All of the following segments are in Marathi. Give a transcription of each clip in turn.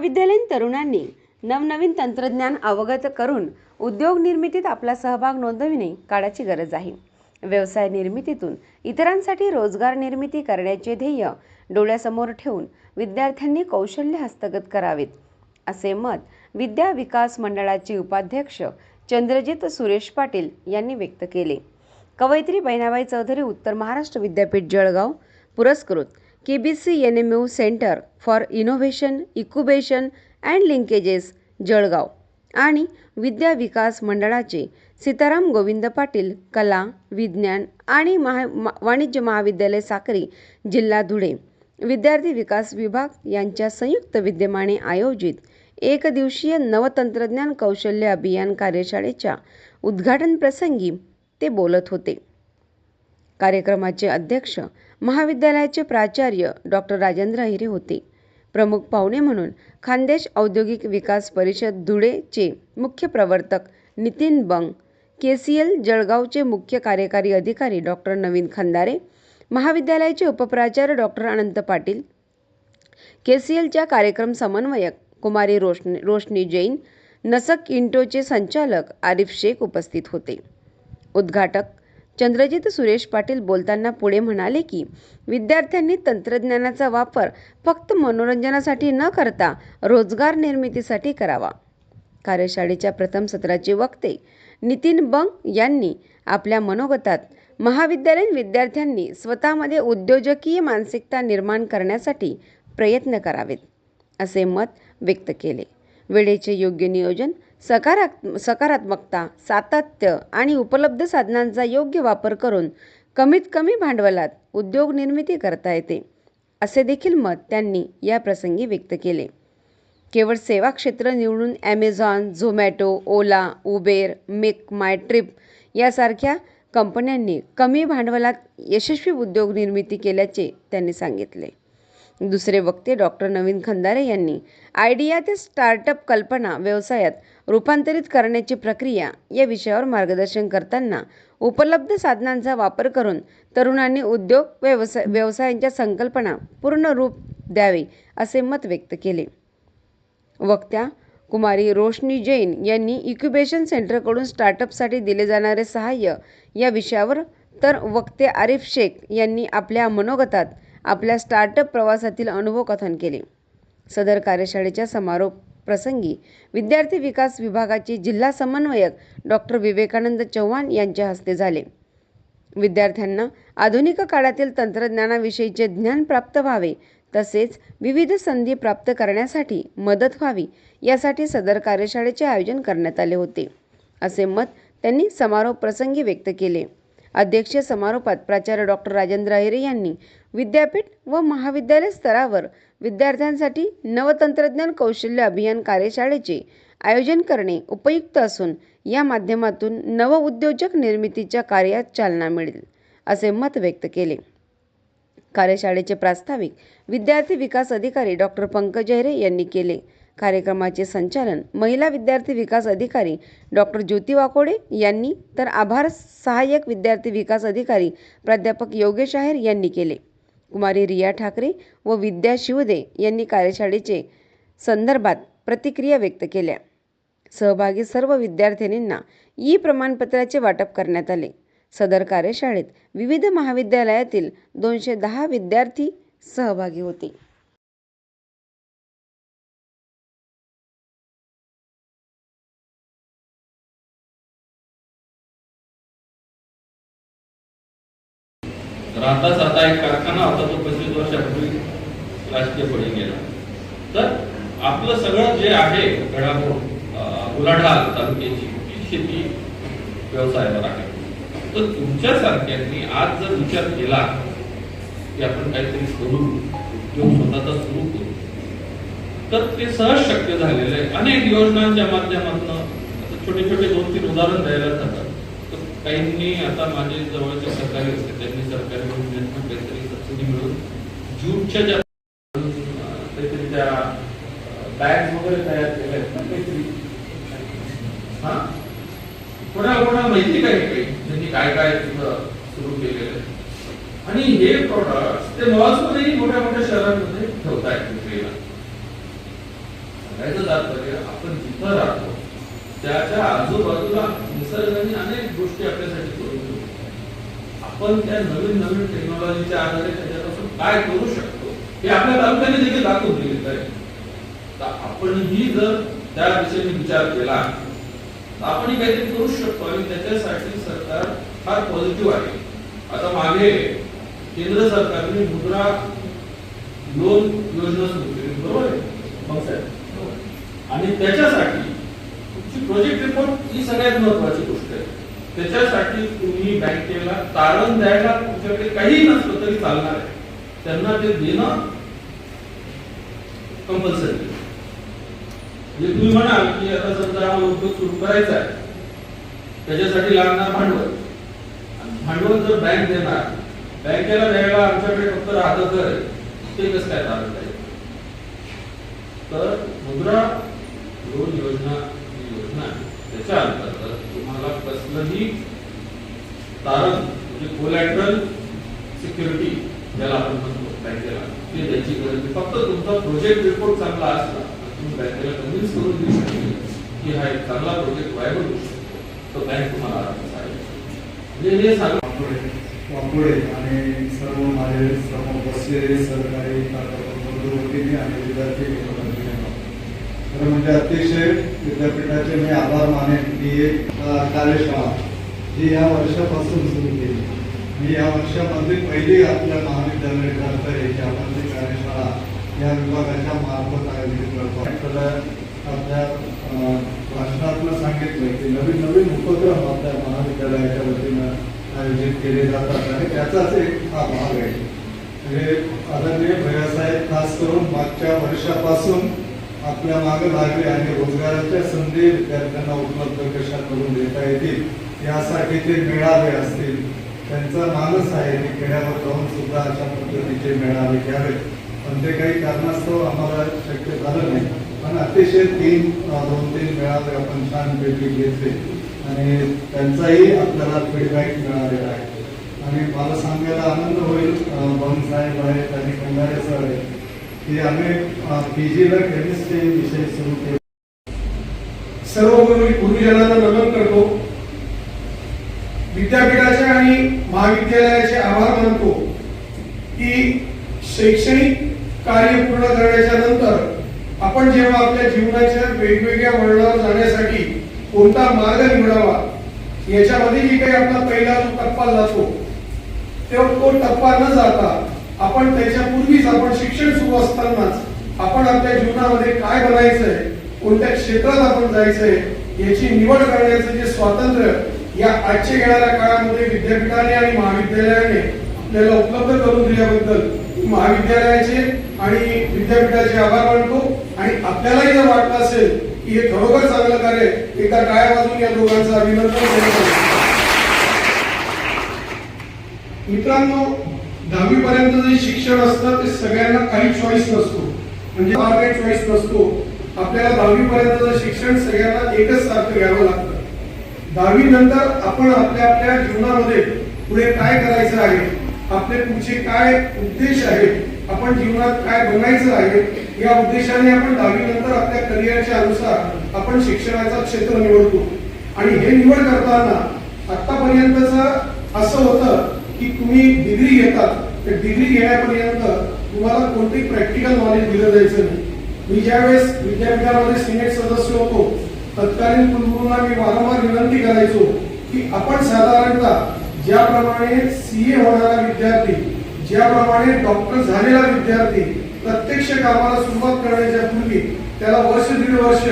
महाविद्यालयीन तरुणांनी नवनवीन तंत्रज्ञान अवगत करून उद्योग निर्मितीत आपला सहभाग नोंदविणे काळाची गरज आहे. व्यवसाय निर्मितीतून इतरांसाठी रोजगार निर्मिती करण्याचे ध्येय डोळ्यासमोर ठेवून विद्यार्थ्यांनी कौशल्य हस्तगत करावेत असे मत विद्या विकास मंडळाचे उपाध्यक्ष चंद्रजित सुरेश पाटील यांनी व्यक्त केले. कवयित्री बहिणाबाई चौधरी उत्तर महाराष्ट्र विद्यापीठ जळगाव. पुरस्कृत K B C N M U centre for innovation incubation and linkages Jalgaon. आणि विद्या विकास मंडळाचे सीताराम गोविंद पाटील कला विज्ञान आणि महा मा- वाणिज्य महाविद्यालय साक्री जिल्हा धुळे. विद्यार्थी विकास विभाग यांच्या संयुक्त विद्यमाने आयोजित एक दिवसीय नवतंत्रज्ञान कौशल्य अभियान कार्यशाळेच्या उद्घाटन प्रसंगी ते बोलत होते. कार्यक्रमाचे अध्यक्ष महाविद्यालयाचे प्राचार्य डॉक्टर राजेंद्र अहिरे होते. प्रमुख पाहुणे म्हणून खानदेश औद्योगिक विकास परिषद धुळेचे मुख्य प्रवर्तक Nitin Bang K C L जळगावचे मुख्य कार्यकारी अधिकारी डॉक्टर नवीन खंदारे महाविद्यालयाचे उपप्राचार्य doctor Anant Patil K C एलच्या कार्यक्रम समन्वयक कुमारी रोशनी रोशनी जैन नसक इंटोचे संचालक आरिफ शेख उपस्थित होते. उद्घाटक चंद्रजित सुरेश पाटील बोलताना पुढे म्हणाले की विद्यार्थ्यांनी तंत्रज्ञानाचा वापर फक्त मनोरंजनासाठी न करता रोजगार निर्मितीसाठी करावा. कार्यशाळेच्या प्रथम सत्राचे वक्ते नितीन बंग यांनी आपल्या मनोगतात महाविद्यालयीन विद्यार्थ्यांनी स्वतःमध्ये उद्योजकीय मानसिकता निर्माण करण्यासाठी प्रयत्न करावेत असे मत व्यक्त केले. वेळेचे योग्य नियोजन सकारात् सकारात्मकता सातत्य आणि उपलब्ध साधनांचा योग्य वापर करून कमीत कमी भांडवलात उद्योग निर्मिती करता येते असे देखील मत त्यांनी या प्रसंगी व्यक्त केले. केवळ सेवा क्षेत्र निवडून Amazon Zomato Ola Uber make my trip यासारख्या कंपन्यांनी कमी भांडवलात यशस्वी उद्योग निर्मिती केल्याचे त्यांनी सांगितले. दुसरे वक्ते डॉक्टर नवीन खंदारे यांनी आयडिया ते स्टार्टअप कल्पना व्यवसायात रूपांतरित करण्याची प्रक्रिया या विषयावर मार्गदर्शन करताना उपलब्ध साधनांचा वापर करून तरुणांनी उद्योग व्यवसाय व्यवसायांच्या संकल्पना पूर्ण रूप द्यावे असे मत व्यक्त केले. वक्त्या कुमारी रोशनी जैन यांनी इक्युबेशन सेंटरकडून स्टार्टअपसाठी दिले जाणारे सहाय्य या विषयावर तर वक्ते आरिफ शेख यांनी आपल्या मनोगतात आपल्या स्टार्टअप प्रवासातील अनुभव कथन केले. सदर कार्यशाळेच्या समारोप प्रसंगी विद्यार्थी विकास विभागाचे जिल्हा समन्वयक डॉक्टर विवेकानंद चव्हाण यांच्या हस्ते झाले. विद्यार्थ्यांना आधुनिक काळातील तंत्रज्ञानाविषयीचे ज्ञान प्राप्त व्हावे तसेच विविध संधी प्राप्त करण्यासाठी मदत व्हावी यासाठी सदर कार्यशाळेचे आयोजन करण्यात आले होते असे मत त्यांनी समारोप प्रसंगी व्यक्त केले. अध्यक्षीय समारोपात प्राचार्य डॉक्टर राजेंद्र अहिरे यांनी विद्यापीठ व महाविद्यालय स्तरावर विद्यार्थ्यांसाठी नवतंत्रज्ञान कौशल्य अभियान कार्यशाळेचे आयोजन करणे उपयुक्त असून या माध्यमातून नवउद्योजक निर्मितीच्या कार्यात चालना मिळेल असे मत व्यक्त केले. कार्यशाळेचे प्रास्ताविक विद्यार्थी विकास अधिकारी डॉक्टर पंकज अहिरे यांनी केले. कार्यक्रमाचे संचालन महिला विद्यार्थी विकास अधिकारी डॉक्टर ज्योती वाकोडे यांनी तर आभार सहाय्यक विद्यार्थी विकास अधिकारी प्राध्यापक योगेश आहेर यांनी केले. कुमारी रिया ठाकरे व विद्या शिवदे यांनी कार्यशाळेचे संदर्भात प्रतिक्रिया व्यक्त केल्या. सहभागी सर्व विद्यार्थिनींना ई प्रमाणपत्राचे वाटप करण्यात आले. सदर कार्यशाळेत विविध महाविद्यालयातील दोनशे दहा विद्यार्थी सहभागी होते. तर आताच आता एक कारखाना होता तो पंचवीस वर्षापूर्वी राजकीय पडून गेला. तर आपलं सगळं जे आहे घडामोड अं, उलाढाल तालुक्याची ती शेती व्यवसायावर आहे. तर तुमच्यासारख्यांनी आज जर विचार केला की आपण काहीतरी करू उद्योग स्वतःचा सुरू करू तर ते सहज शक्य झालेलं आहे. अनेक योजनांच्या माध्यमातून छोटे छोटे दोन तीन उदाहरण द्यायला जातात. तर काहींनी आता माझे जवळचे असते त्यांनी सरकारी काहीतरी सबसिडी मिळून ज्यूटच्या ज्या काहीतरी त्या बॅग वगैरे तयार केल्या आहेत ना काहीतरी. हा? कोणाला कोणाला माहिती काय काही? त्यांनी काय काय तिथं सुरू केलेलं आहे? आणि हे प्रोडक्ट ते मॉल्समध्येही मोठ्या मोठ्या शहरांमध्ये ठेवतायत विक्रीला. सांगायचं तात्पर्य आपण जिथं राहतो त्याच्या आजूबाजूला निसर्गाने अनेक गोष्टी आपल्यासाठी आपण त्या नवीन नवीन टेक्नॉलॉजीच्या आधारे त्याच्यापासून काय करू शकतो हे आपल्या तालुक्याने देखील दाखवून दिले आहे. तर आपणही जर त्या दिशेने विचार केला तर आपणही काहीतरी करू शकतो आणि त्याच्यासाठी सरकार फार पॉझिटिव्ह आहे. आता मागे केंद्र सरकारने मुद्रा लोन योजना सुरू केली बरोबर आहे? आणि त्याच्यासाठी तुमची प्रोजेक्ट रिपोर्ट ही सगळ्यात महत्वाची गोष्ट आहे. त्याच्यासाठी तुम्ही बँकेला तारण द्यायला तुमच्याकडे काही नसलं तरी चालणार आहे. त्यांना ते देणं कंपल्सरी म्हणजे तुम्ही म्हणाल की आता समजा हा उद्योग सुरू करायचा आहे. त्याच्यासाठी लागणार भांडवल. भांडवल जर बँक देणार बँकेला द्यायला आमच्याकडे फक्त राहतं घर आहे ते कसं काय तारण द्यायचं तर मुद्रा लोन योजना योजना त्याच्या अंतर्गत तुम्हाला कसलंही तारण म्हणजे कोलॅटरल सिक्युरिटी ज्याला आपण म्हणतो बँकेला. ते द्यायची गरज नाही फक्त तुमचा प्रोजेक्ट रिपोर्ट चांगला असला तुम्ही बँकेला कन्व्हिन्स करून देऊ शकते की हा एक चांगला प्रोजेक्ट व्हायबल होऊ शकतो. तो बँक तुम्हाला म्हणजे हे सांग वाकोडे आणि सर्व माझे समोर बसलेले सहकारी बंधुवतीने आणि विद्यार्थी तर खरं म्हणजे अतिशय विद्यापीठाचे मी आभार मानेन की एक कार्यशाळा जी या वर्षापासून सुरू केली. मी या वर्षामध्ये पहिली आपल्या महाविद्यालय करतोय की आपण कार्यशाळा या विभागाच्या मार्फत आयोजित करतो. आपल्याला आपल्या अ, सांगितलं की नवीन नवीन उपक्रम आपल्या महाविद्यालयाच्या वतीनं आयोजित केले जातात. आणि त्याचाच एक हा भाग आहे. म्हणजे आदरणीय भैयासाहेब खास करून मागच्या वर्षापासून आपल्या मागे लागले आणि रोजगाराच्या संधी विद्यार्थ्यांना उपलब्ध कशा करून देता येतील यासाठी ते मेळावे असतील. त्यांचा मानस आहे की खेड्यावर जाऊन सुद्धा अशा पद्धतीचे मेळावे घ्यावे पण ते काही कारणास्तव आम्हाला शक्य झालं नाही. पण अतिशय तीन दोन तीन मेळावे आपण छानपैकी घेतले. आणि त्यांचाही आपल्याला फीडबॅक मिळालेला आहे. आणि मला सांगायला आनंद होईल बन साहेब आहेत आणि कंगारे सर आहेत. की आम्ही पी जीला केमिस्ट्री विषय सुरू सर्व मी गुरुजनांना नमन करतो. विद्यापीठाचे आणि महाविद्यालयाचे आभार मानतो की शैक्षणिक कार्य पूर्ण करण्याच्या नंतर आपण जेव्हा आपल्या जीवनाच्या वेगवेगळ्या वळणावर जाण्यासाठी कोणता मार्ग निवडावा याच्यामध्ये जी काही आपला पहिला जो टप्पा जातो तेव्हा तो टप्पा न जाता आपण त्याच्यापूर्वीच आपण शिक्षण सुरू असतानाच आपण आपल्या जीवनामध्ये काय बनायचंय कोणत्या क्षेत्रात आपण जायचंय याची निवड करण्याचं जे स्वातंत्र्य या आजच्या येणाऱ्या काळामध्ये विद्यापीठाने आणि महाविद्यालयाने आपल्याला उपलब्ध करून दिल्याबद्दल महाविद्यालयाचे आणि विद्यापीठाचे आभार मानतो. आणि आपल्यालाही जर वाटलं असेल की हे खरोखर चांगलं कार्य आहे, एकदा टाळ्या वाजून या दोघांचं अभिनंदन मित्रांनो दहावी पर्यंत जे शिक्षण असतं ते सगळ्यांना काही चॉईस नसतो. म्हणजे फार चॉईस नसतो. आपल्याला दहावी पर्यंतचं शिक्षण सगळ्यांना एकच सारखं घ्यावं लागतं. दहावी नंतर आपण आपल्या आपल्या जीवनामध्ये पुढे काय करायचं आहे आपले पुढचे काय उद्देश आहेत आपण जीवनात काय बनायचं आहे या उद्देशाने आपण दहावी नंतर आपल्या करिअरच्या अनुसार आपण शिक्षणाचं क्षेत्र निवडतो. आणि हे निवड करताना आतापर्यंतच असं होतं की तुम्ही डिग्री घेतात. तर डिग्री घेण्यापर्यंत तुम्हाला कोणतेही प्रॅक्टिकल नॉलेज दिलं जायचं नाही. मी ज्यावेळेस विद्यापीठामध्ये सिनेट सदस्य होतो तत्कालीन कुलगुरूंना मी वारंवार विनंती करायचो की आपण साधारणतः ज्याप्रमाणे सीए होणारा विद्यार्थी ज्याप्रमाणे डॉक्टर झालेला विद्यार्थी प्रत्यक्ष कामाला सुरुवात करण्याच्या पूर्वी त्याला वर्ष दीड वर्ष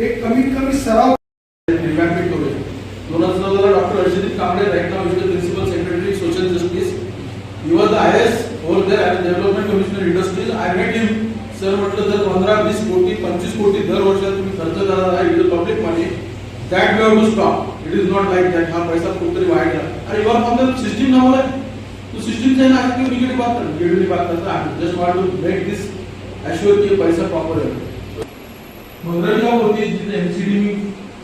हे कमीत कमी सराव दोन हजार doctor Harshdeep Kamble right now is the principal secretary social justice he was the I S over development commissioner industries I met him sir म्हटलं तर पंधरा वीस कोटी पंचवीस कोटी दर वर्षाला तुम्ही खर्च करणार आहे it is public money. That we have to stop it is not like that हा पैसा कुठेतरी वाया गेला. अरे युआर फ्रॉम द सिस्टीम नाव आहे तो सिस्टीम से ना क्यों निगेटिव बात कर निगेटिव बात करता है just want to make this assure कि पैसा प्रॉपर है मंगळगाव होती जिथे एमसीडी मी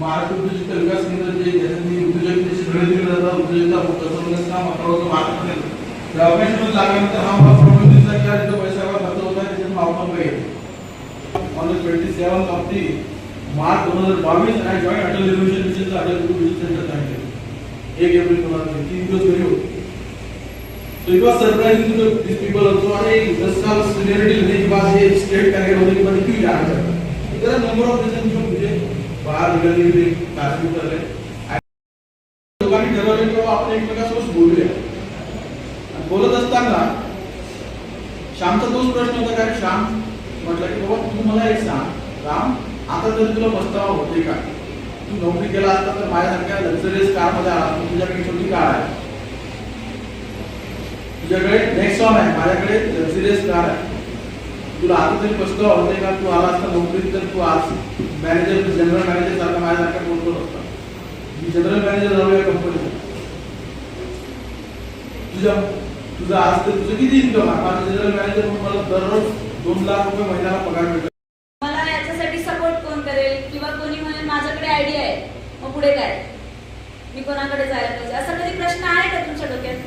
महाराष्ट्र उद्योजकता विकास केंद्र जे ज्यासाठी उद्योजकतेची धडे दिले जातात उद्योजकता कसं काम अकरा मार्केट त्या ऑपरेशन लागल्यानंतर हा मला प्रॉब्लेम की पैसा एवढा खर्च होता त्याच्यातून आउटकम काही येत on the twenty seven of the March दोन हजार बावीस आणि जॉईंट अटल रिव्होल्युशन मिशनचं अटल रिव्होल्युशन सेंटर जॉईन एक एप्रिल दोन हजार तीन दिवस घरी होते. So it was surprising to these people also. अरे दस साल सीनियरिटी होने के बाद ये स्टेट टारगेट होने के बाद क्यों जाना चाहता है? there are number जो मुझे बाहर निकलने के लिए काफी कर रहे लोकांनी ठरवले की बाबा आपण एकमेकांसोबत बोलूया आणि बोलत असताना श्यामचा तोच प्रश्न होता कारण श्याम म्हटलं की बाबा तू मला एक सांग राम तर तुला पस्तावा होते का? तू नोकरी केला असता तर माझ्यासारख्या लक्झरियस कारमध्ये आला तू तुझ्याकडे छोटी कार आहे. तुझ्याकडे नेक्सॉन आहे माझ्याकडे लक्झरियस कार आहे. तुला आता तरी पस्तावा होते का? तू आला असता नोकरीत तर तू आज मॅनेजर जनरल मॅनेजर सारखा माझ्यासारखा कोण असता मी जनरल मॅनेजर झालो या कंपनीचा तुझ्या तुझं आज तर तुझं किती इन्कम आहे? माझं जनरल मॅनेजर मला दररोज दोन लाख रुपये महिन्याला पगार मिळतो मला याच्यासाठी सपोर्ट कोण करेल किंवा कोणी म्हणेल माझ्याकडे आयडिया आहे मग पुढे काय मी कोणाकडे जायला पाहिजे? असा कधी प्रश्न आहे का तुमच्या डोक्यात?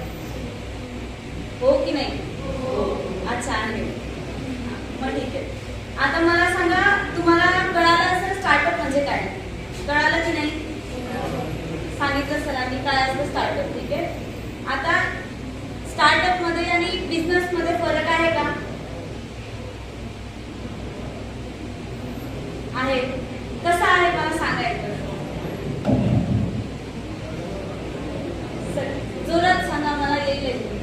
हो की नाही? हो. अच्छा आहे. मग ठीक आहे. आता मला सांगा तुम्हाला कळालं असेल स्टार्टअप म्हणजे काय? कळालं की नाही? सांगितलं सरांनी काय असतं स्टार्टअप ठीक आहे? आता स्टार्टअपमध्ये आणि बिझनेस मध्ये फरक आहे का? आहे. कसं आहे का सांगायचं सर, जोरात सांगा मला येईल ऐकू.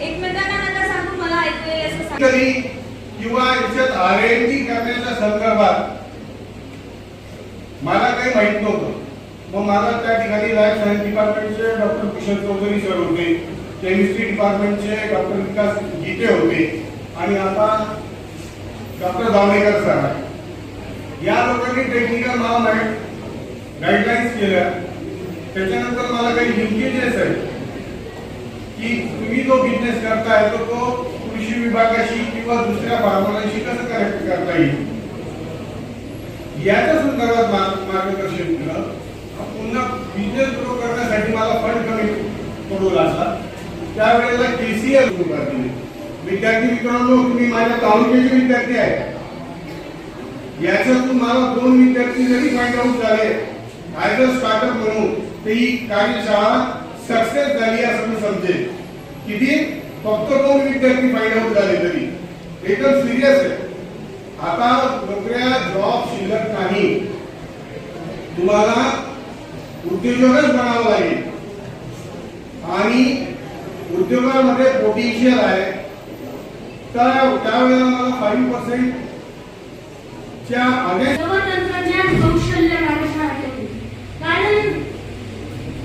एकमेकांना नका सांगू मला कधी किंवा याच्यात आर एन डी करण्याच्या संदर्भात मला काही माहीत नव्हतं. मग मला त्या ठिकाणी लाईफ सायन्स डिपार्टमेंटचे डॉक्टर किशोर चौधरी सर होते केमिस्ट्री डिपार्टमेंटचे डॉक्टर विकास गीते होते आणि आता डॉक्टर जावडेकर सर आहे या लोकांनी टेक्निकल मला गाईडलाईन्स केल्या. त्याच्यानंतर मला काही लिंकेजेस आहेत की तुम्ही जो बिझनेस करताय तो तो कृषी विभागाशी किंवा दुसऱ्या फार्मरांशी कसं कनेक्ट करता येईल? याच्या संदर्भात मार्गदर्शन केलं. पुन्हा बिझनेस ग्रो करण्यासाठी मला फंड कमी पडू लागला त्यावेळेला केसीएल सुरुवात केली विद्यार्थी मित्रांनो तुम्ही माझ्या तालुक्याचे विद्यार्थी आहे याच्यातून मला दोन विद्यार्थी जरी फाइंड आउट झाले ऍज अ स्टार्टअप म्हणून तर ही कार्यशाळा सक्सेस झाली असं मी समजेल किती? फक्त दोन विद्यार्थी फाइंड आउट झाले तरी. एकदम सिरियस आहे. आता नोकऱ्या जॉब शिल्लक नाही. तुम्हाला उद्योजकच बनावं लागेल. आणि उद्योगामध्ये पोटेन्शियल आहे. तर त्यावेळेला मला फाईव्ह पर्सेंट च्या अगेन्स्ट नवतंत्रज्ञान कौशल्य कार्यशाळा ठेवली कारण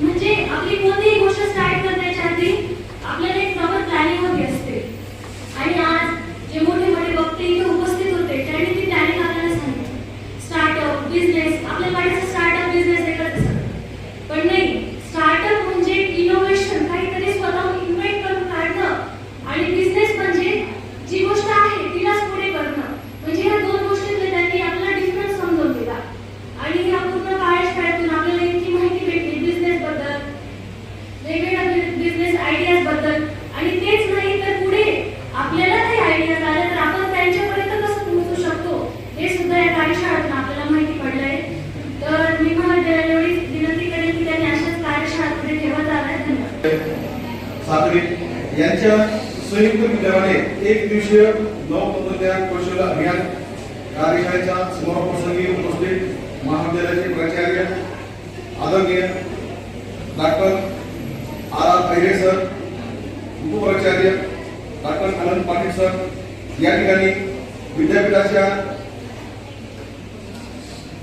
म्हणजे आपली कोणतीही गोष्ट स्टार्ट करण्याच्या आधी आपल्याला एक प्रॉपर प्लॅनिंग हवी असते आणि आज जे मोठे मोठे वक्ते इथे उपस्थित होते त्यांनी ती प्लॅनिंग आपल्याला सांगितली स्टार्टअप बिझनेस आपल्याला वाटायचं स्टार्टअप बिझनेस एकच असतं. पण नाही स्टार्टअप म्हणजे इनोव्हेशन काहीतरी स्वतःहून इन्व्हेंट करून काढणं आणि बिझनेस म्हणजे जी गोष्ट आहे तिलाच पुढे करणं म्हणजे ह्या दोन गोष्टीतले त्यांनी आपल्याला डिफरन्स समजून दिला आणि ह्या पूर्ण कार्यशाळेतून आपल्याला इतकी माहिती भेटली बिझनेस बद्दल वेगवेगळ्या बिझनेस आयडियाजबद्दल आणि तेच नाही तर पुढे आपल्याला काही आयडियाज आल्या तर आपण त्यांच्यापर्यंत कसं पोहोचू शकतो हे सुद्धा या कार्यशाळेतून आपल्याला माहिती पडलंय तर मी महाविद्यालयाला एवढीच विनंती करेन की त्यांनी अशाच कार्यशाळा पुढे ठेवत जाव्यात धन्यवाद साखरे यांच्या विद्यालयाने विद्यमाने एक दिवसीय नवतंत्रज्ञान कौशल्य अभियान कार्यशाळेच्या समारोपाप्रसंगी उपस्थित महाविद्यालयाचे प्राचार्य आदरणीय doctor R R Khaire sir उपप्राचार्य doctor Anand Patil sir या ठिकाणी विद्यापीठाच्या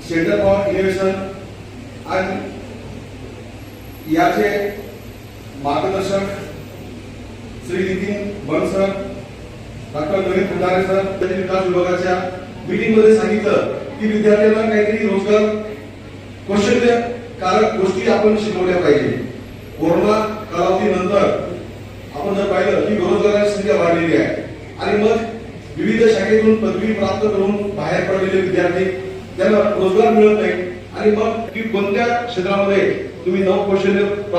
सेंटर फॉर इनोव्हेशन आणि याचे मार्गदर्शक Shri Nitin Bang sir doctor Navin Phulare sir त्यांनी विकास विभागाच्या मीटिंगमध्ये सांगितलं की विद्यार्थ्यांना काहीतरी रोजगार कौशल्य कारक गोष्टी आपण शिकवल्या पाहिजे. कोरोना कालावधीनंतर आपण जर पाहिलं की बेरोजगारांची संख्या वाढलेली आहे. आणि मग विविध शाखेतून पदवी प्राप्त करून बाहेर पडलेले विद्यार्थी त्यांना रोजगार मिळत नाही. आणि मग की कोणत्या क्षेत्रामध्ये तुम्ही नवकौशल्य प्राप्त